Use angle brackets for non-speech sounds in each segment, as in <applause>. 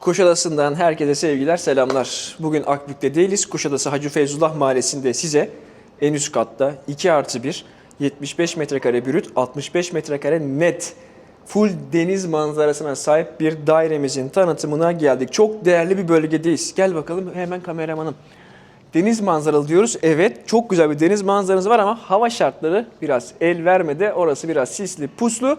Kuşadası'ndan herkese sevgiler, selamlar. Bugün Akbük'te değiliz. Kuşadası Hacı Feyzullah Mahallesi'nde size en üst katta 2 artı 1, 75 metrekare brüt, 65 metrekare net, full deniz manzarasına sahip bir dairemizin tanıtımına geldik. Çok değerli bir bölgedeyiz. Gel bakalım hemen kameramanım. Deniz manzaralı diyoruz. Evet çok güzel bir deniz manzaranız var ama hava şartları biraz el vermedi. Orası biraz sisli, puslu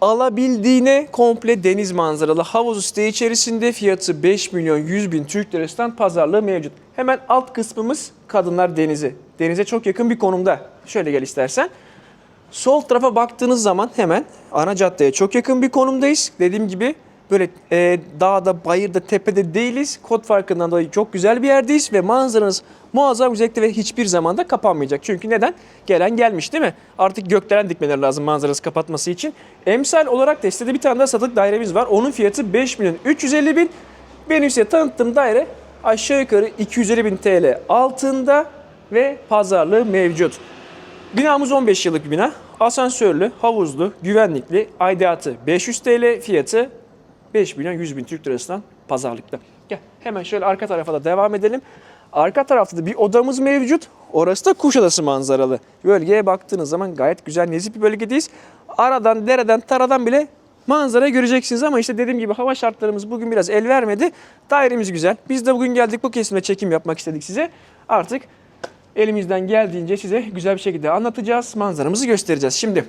alabildiğine komple deniz manzaralı havuz site içerisinde fiyatı 5 milyon 100 bin Türk lirasından pazarlığı mevcut. Hemen alt kısmımız kadınlar denizi. Denize çok yakın bir konumda. Şöyle gel istersen. Sol tarafa baktığınız zaman hemen ana caddeye çok yakın bir konumdayız. Dediğim gibi böyle e, dağda, bayırda, tepede değiliz. Kod farkından dolayı çok güzel bir yerdeyiz ve manzaranız muazzam güzellikte ve hiçbir zaman da kapanmayacak. Çünkü neden? Gelen gelmiş değil mi? Artık gökdelen dikmeleri lazım manzarası kapatması için. Emsal olarak da sitede bir tane daha satılık dairemiz var. Onun fiyatı 5 milyon 350 bin. Benim size tanıttığım daire aşağı yukarı 250 bin TL altında ve pazarlığı mevcut. Binamız 15 yıllık bir bina. Asansörlü, havuzlu, güvenlikli, aidatı 500 TL, fiyatı 5 milyon 100 bin Türk lirasından pazarlıkta. Gel hemen şöyle arka tarafa da devam edelim. Arka tarafta da bir odamız mevcut. Orası da Kuşadası manzaralı. Bölgeye baktığınız zaman gayet güzel nezih bir bölgedeyiz. Aradan, dereden, taradan bile manzarayı göreceksiniz ama işte dediğim gibi hava şartlarımız bugün biraz el vermedi. Dairemiz güzel. Biz de bugün geldik bu kesimde çekim yapmak istedik size. Artık elimizden geldiğince size güzel bir şekilde anlatacağız. Manzaramızı göstereceğiz. Şimdi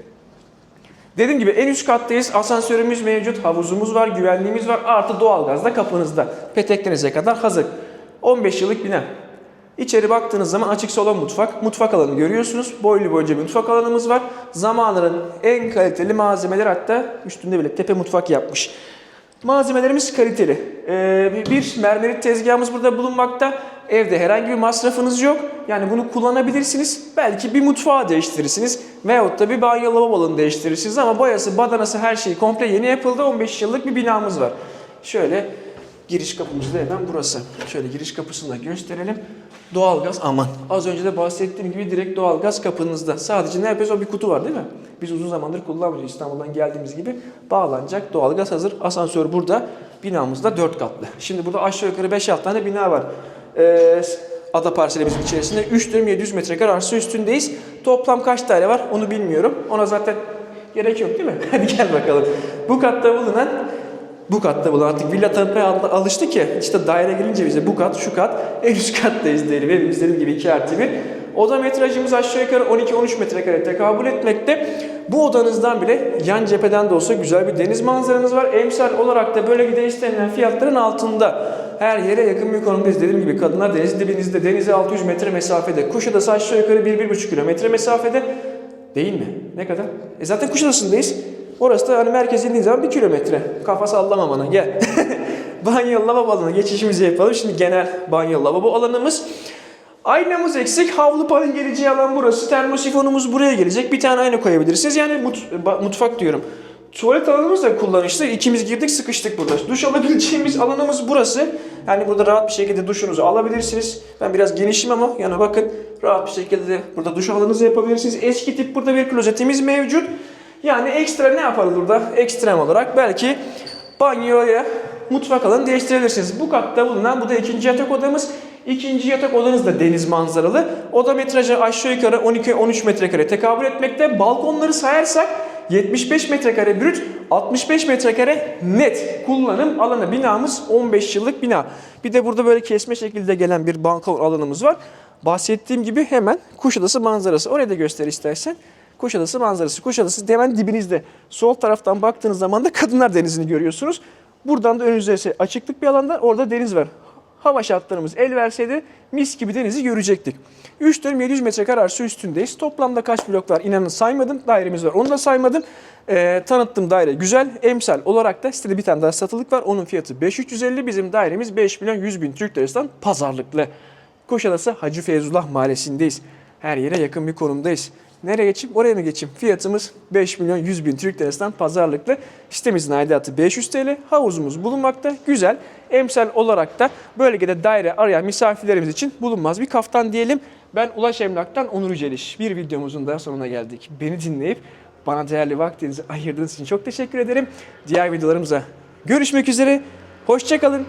Dediğim gibi en üst kattayız. Asansörümüz mevcut, havuzumuz var, güvenliğimiz var. Artı doğalgaz da kapınızda. Peteklerinize kadar hazır. 15 yıllık bina. İçeri baktığınız zaman açık salon mutfak. Mutfak alanı görüyorsunuz. Boylu boyunca bir mutfak alanımız var. Zamanının en kaliteli malzemeler hatta üstünde bile tepe mutfak yapmış. Malzemelerimiz kaliteli. Ee, bir mermerit tezgahımız burada bulunmakta. Evde herhangi bir masrafınız yok. Yani bunu kullanabilirsiniz. Belki bir mutfağı değiştirirsiniz. Veyahut da bir banyo lavabolarını değiştirirsiniz. Ama boyası, badanası her şey komple yeni yapıldı. 15 yıllık bir binamız var. Şöyle giriş kapımız da hemen burası. Şöyle giriş kapısını da gösterelim. Doğalgaz aman. Az önce de bahsettiğim gibi direkt doğalgaz kapınızda. Sadece ne yapıyoruz? O bir kutu var değil mi? Biz uzun zamandır kullanmıyoruz. İstanbul'dan geldiğimiz gibi bağlanacak. Doğalgaz hazır. Asansör burada. Binamızda 4 katlı. Şimdi burada aşağı yukarı 5-6 tane bina var. Ee, ada parselimizin içerisinde 3 dönüm 700 metrekare arsa üstündeyiz. Toplam kaç daire var onu bilmiyorum. Ona zaten gerek yok değil mi? <laughs> Hadi gel bakalım. Bu katta bulunan bu katta bulunan artık villa tanıtmaya al- alıştı ki işte daire gelince bize bu kat şu kat en üst kattayız diyelim. Evimiz dediğim gibi 2 artı 1. Oda metrajımız aşağı yukarı 12-13 metrekare tekabül etmekte. Bu odanızdan bile yan cepheden de olsa güzel bir deniz manzaranız var. Emsal olarak da bölgede istenilen fiyatların altında. Her yere yakın bir konumdayız. Dediğim gibi kadınlar deniz dibinizde, denize 600 metre mesafede. Kuşadası aşağı yukarı 1-1,5 kilometre mesafede. Değil mi? Ne kadar? E zaten Kuşadası'ndayız. Orası da hani merkeze indiğin zaman 1 kilometre. Kafa sallama bana gel. <laughs> banyo lavabo alanı geçişimizi yapalım. Şimdi genel banyo lavabo alanımız. Aynamız eksik. Havlu panel geleceği alan burası. Termosifonumuz buraya gelecek. Bir tane ayna koyabilirsiniz. Yani mut- mutfak diyorum. Tuvalet alanımız da kullanışlı. İkimiz girdik sıkıştık burada. Duş alabileceğimiz alanımız burası. Yani burada rahat bir şekilde duşunuzu alabilirsiniz. Ben biraz genişim ama yani bakın rahat bir şekilde de burada duş alanınızı yapabilirsiniz. Eski tip burada bir klozetimiz mevcut. Yani ekstra ne yaparız burada? Ekstrem olarak belki banyoya mutfak alanı değiştirebilirsiniz. Bu katta bulunan bu da ikinci yatak odamız. İkinci yatak odanız da deniz manzaralı. Oda metrajı aşağı yukarı 12-13 metrekare tekabül etmekte. Balkonları sayarsak 75 metrekare brüt, 65 metrekare net kullanım alanı. Binamız 15 yıllık bina. Bir de burada böyle kesme şekilde gelen bir balkon alanımız var. Bahsettiğim gibi hemen Kuşadası manzarası. Orayı da göster istersen. Kuşadası manzarası. Kuşadası hemen dibinizde. Sol taraftan baktığınız zaman da Kadınlar Denizi'ni görüyorsunuz. Buradan da önünüzde ise açıklık bir alanda orada deniz var. Hava şartlarımız el verseydi mis gibi denizi görecektik. 3 dönüm 700 metrekare arsa üstündeyiz. Toplamda kaç blok var inanın saymadım. Dairemiz var onu da saymadım. Ee, tanıttığım daire güzel. Emsal olarak da sitede bir tane daha satılık var. Onun fiyatı 5350. Bizim dairemiz 5 milyon 100 bin Türk lirasından pazarlıklı. Kuşadası Hacı Feyzullah Mahallesi'ndeyiz. Her yere yakın bir konumdayız. Nereye geçeyim? Oraya mı geçeyim? Fiyatımız 5 milyon 100 bin Türk lirasından pazarlıklı. Sitemizin aidatı 500 TL. Havuzumuz bulunmakta. Güzel. Emsal olarak da bölgede daire arayan misafirlerimiz için bulunmaz bir kaftan diyelim. Ben Ulaş Emlak'tan Onur Yüceliş. Bir videomuzun daha sonuna geldik. Beni dinleyip bana değerli vaktinizi ayırdığınız için çok teşekkür ederim. Diğer videolarımıza görüşmek üzere. Hoşçakalın.